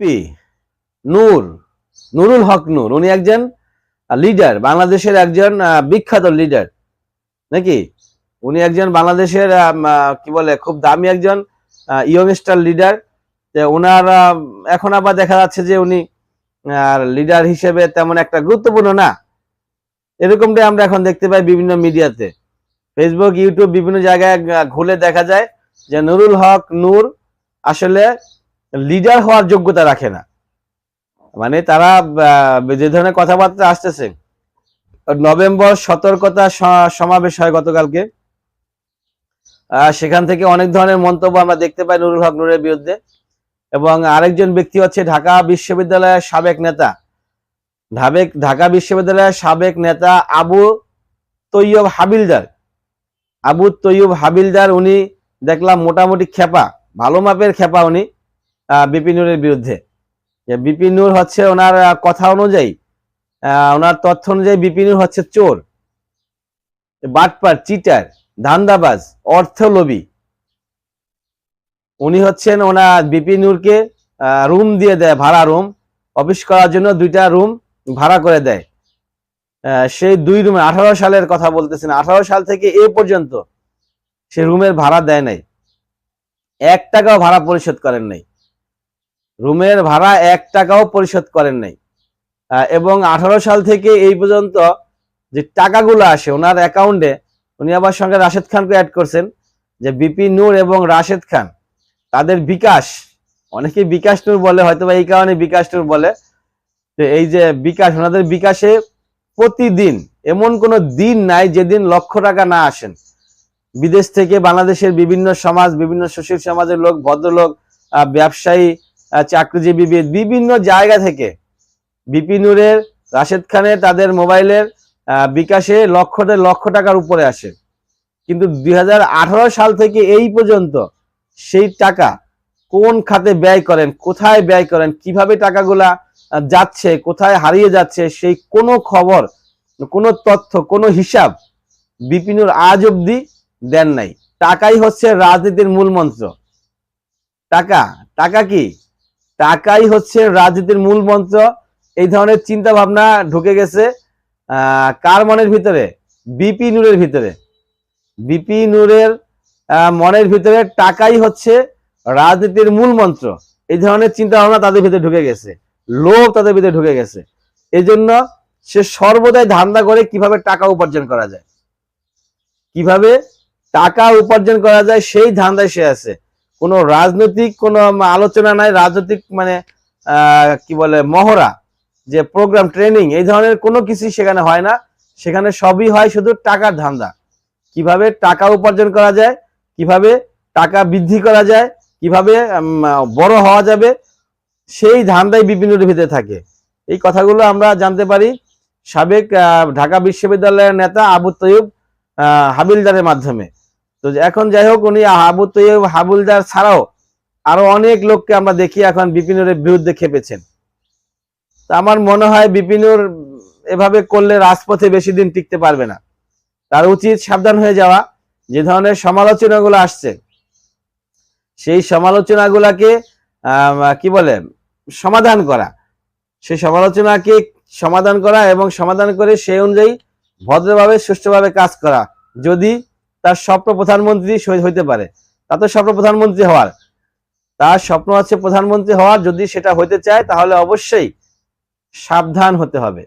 P নূর, নুরুল হক নূর, উনি একজন leader বাংলাদেশের একজন বিখ্যাত লিডার নাকি? উনি একজন বাংলাদেশের কি বলে, খুব দামি একজন ইয়ংস্টার লিডার ওনার এখন আবার দেখা যাচ্ছে যে উনি লিডার হিসেবে তেমন একটা গুরুত্বপূর্ণ না। এরকমটাই আমরা এখন দেখতে পাই বিভিন্ন মিডিয়াতে। ফেসবুক ইউটিউব বিভিন্ন জায়গায় ঘুরে দেখা যায় যে নুরুল হক, নূর আসলে লিডার হওয়ার যোগ্যতা রাখে না। মানে তারা যে ধরনের কথাবার্তা আসতেছে, নভেম্বর সতর্কতা সমাবেশ হয় গতকালকে। সেখান থেকে অনেক ধরনের মন্তব্য আমরা দেখতে পাই নুরুল হক নূরের বিরুদ্ধে। এবং আরেকজন ব্যক্তি হচ্ছে ঢাকা বিশ্ববিদ্যালয়ের সাবেক নেতা। ঢাবেক ঢাকা বিশ্ববিদ্যালয়ের সাবেক নেতা আবু তৈয়ব হাবিলদার। আবু তৈয়ব হাবিলদার, উনি দেখলাম মোটামুটি খেপা ভালো মাপের খেপা উনি। বিপিনুরের বিরুদ্ধে। বিপিনুর হচ্ছে ওনার কথা অনুযায়ী ওনার তথ্য অনুযায়ী বিপিনুর হচ্ছে চোর, বাটপার, চিটার, ধান্দাবাজ, অর্থলোভী। উনি হচ্ছেন ওনার বিপিনুরকে রুম দিয়ে দেয়, ভাড়া রুম, অফিস করার জন্য দুইটা রুম ভাড়া করে দেয়। সেই দুই রুমে, আঠারো সালের কথা বলতেছেন, আঠারো সাল থেকে এ পর্যন্ত সে রুমের ভাড়া দেয় নাই। এক টাকাও ভাড়া পরিশোধ করেন নাই। রুমের ভাড়া এক টাকাও পরিশোধ করেন নাই। এবং আঠারো সাল থেকে এই পর্যন্ত যে টাকাগুলো আসে, ওনার অ্যাকাউন্টে উনি আবার সঙ্গে রাশেদ খানকে অ্যাড করছেন, যে বিপি নূর এবং রাশেদ খান, তাদের বিকাশ অনেকে বিকাশ নূর বলে হয়তো বা এই কারণে বিকাশ নূর বলে তো এই যে বিকাশ, ওনাদের বিকাশে প্রতিদিন এমন কোনো দিন নাই যেদিন লক্ষ টাকা না আসেন। বিদেশ থেকে বাংলাদেশের বিভিন্ন সমাজ, বিভিন্ন সুশীল সমাজের লোক, ভদ্রলোক ব্যবসায়ী চাকরিজীবী বিভিন্ন জায়গা থেকে বিপিনুরের রাশেদ খানের তাদের মোবাইলের বিকাশে লক্ষ লক্ষ টাকার উপরে আসে। কিন্তু দুই হাজার আঠারো সাল থেকে এই পর্যন্ত সেই টাকা কোন খাতে ব্যয় করেন, কোথায় ব্যয় করেন, কীভাবে টাকাগুলা যাচ্ছে, কোথায় হারিয়ে যাচ্ছে, সেই কোনো খবর, কোনো তথ্য, কোনো হিসাব বিপিনুর আজ অব্দি দেন নাই। টাকাই হচ্ছে রাজনীতির মূল মন্ত্র। টাকা টাকা কি? টাকাই হচ্ছে রাজনীতির মূল মন্ত্র। এই ধরনের চিন্তা ভাবনা ঢুকে গেছে কার মনের ভিতরে, বিপি নূরের ভিতরে। বিপি নূরের মনের ভিতরে টাকাই হচ্ছে রাজনীতির মূল মন্ত্র। এই ধরনের চিন্তা ভাবনা তাদের ভিতরে ঢুকে গেছে। লোভ তাদের ভিতরে ঢুকে গেছে। এই জন্য সে সর্বদাই ধান্দা করে কীভাবে টাকা উপার্জন করা যায়। কীভাবে টাকা উপার্জন করা যায়, সেই ধান্দায় সে আছে। কোনো রাজনৈতিক কোনো আলোচনা নাই, রাজনৈতিক মানে কি বলে, মহড়া, যে প্রোগ্রাম ট্রেনিং এই ধরনের কোনো কিছুই সেখানে হয় না। সেখানে সবই হয় শুধু টাকার ধান্দা। কীভাবে টাকা উপার্জন করা যায়, কীভাবে টাকা বৃদ্ধি করা যায়, কীভাবে বড় হওয়া যাবে, সেই ধান্দাই বিপিনের ভিতরে থাকে। এই কথাগুলো আমরা জানতে পারি। সাবেক ঢাকা বিশ্ববিদ্যালয়ের নেতা আবু তৈয়ব হাবিলদারের মাধ্যমে। তো এখন যাই হোক, উনি আবু তৈয়ব হাবিলদার ছাড়াও আরও অনেক লোককে আমরা দেখি এখন বিপিনের বিরুদ্ধে খেপেছেন। তা আমার মনে হয় বিপিনুর এভাবে করলে রাজপথে বেশি দিন টিকতে পারবে না। তার উচিত সাবধান হয়ে যাওয়া, যে ধরনের সমালোচনাগুলো আসছে, সেই সমালোচনাগুলাকে কি বলে, সমাধান করা। সেই সমালোচনাকে সমাধান করা এবং সমাধান করে সেই অনুযায়ী ভদ্রভাবে, সুষ্ঠুভাবে কাজ করা। যদি তার স্বপ্ন প্রধানমন্ত্রী হইতে পারে। তা তো স্বপ্ন প্রধানমন্ত্রী হওয়ার। তার স্বপ্ন আছে প্রধানমন্ত্রী হওয়ার, যদি সেটা হইতে চায়, তাহলে অবশ্যই সাবধান হতে হবে।